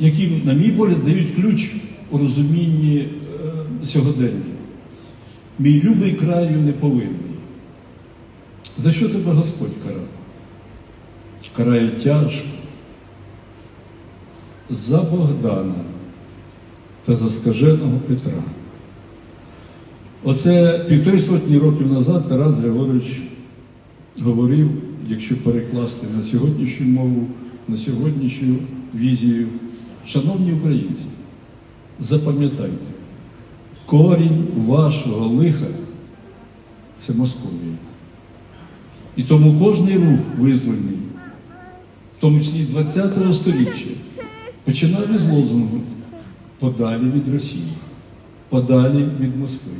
які, на мій погляд, дають ключ у розумінні е, сьогодення. Мій любий краю неповинний. За що тебе Господь карав? Карає тяжко. За Богдана та за скаженого Петра. Оце півтори сотні років назад Тарас Григорович говорив, якщо перекласти на сьогоднішню мову, на сьогоднішню візію. Шановні українці, запам'ятайте, корінь вашого лиха це Московія. І тому кожний рух визвольний, в тому числі 20 століття, починав із лозунгу подалі від Росії, подалі від Москви.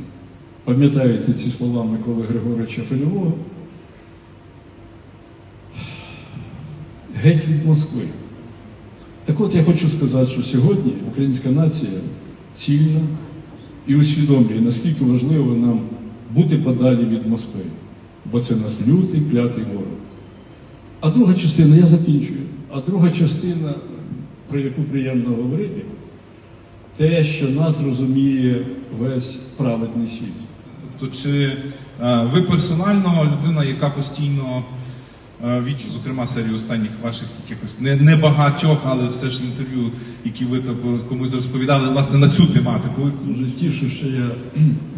Пам'ятаєте ці слова Миколи Григоровича Фельового? Геть від Москви. Так от я хочу сказати, що сьогодні українська нація цільна і усвідомлює, наскільки важливо нам бути подалі від Москви, бо це нас лютий, клятий ворог. А друга частина, я закінчую, а друга частина, про яку приємно говорити, те, що нас розуміє весь праведний світ. Тобто, чи е, ви персонально людина, яка постійно від, зокрема, серії останніх ваших якихось не, не багатьох, але все ж інтерв'ю, які ви типу, комусь розповідали, власне, на цю тематику. Дуже тішу, що я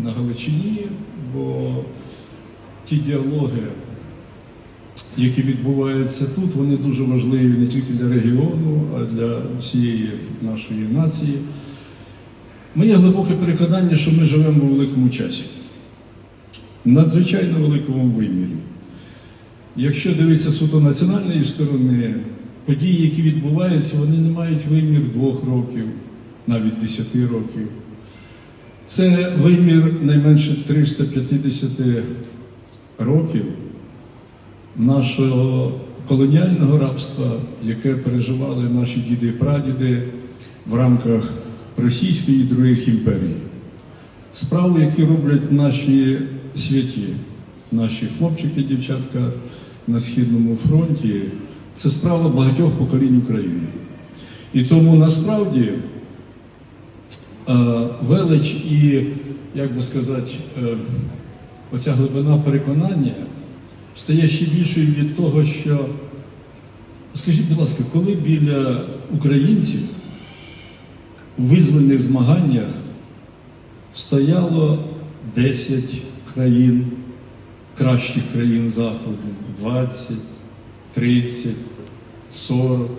на Галичині, бо ті діалоги, які відбуваються тут, вони дуже важливі не тільки для регіону, а для всієї нашої нації. Моє глибоке переконання, що ми живемо у великому часі, надзвичайно великому вимірі. Якщо дивитися суто національної сторони, події, які відбуваються, вони не мають вимір двох років, навіть десяти років. Це вимір найменше 350 років нашого колоніального рабства, яке переживали наші діди і прадіди в рамках Російської і других імперій. Справи, які роблять наші святі, наші хлопчики, дівчатка на Східному фронті, це справа багатьох поколінь України. І тому насправді е, велич і, як би сказати, е, оця глибина переконання стає ще більшою від того, що, скажіть, будь ласка, коли біля українців у визвольних змаганнях стояло 10 країн, кращих країн Заходу, 20, 30, 40,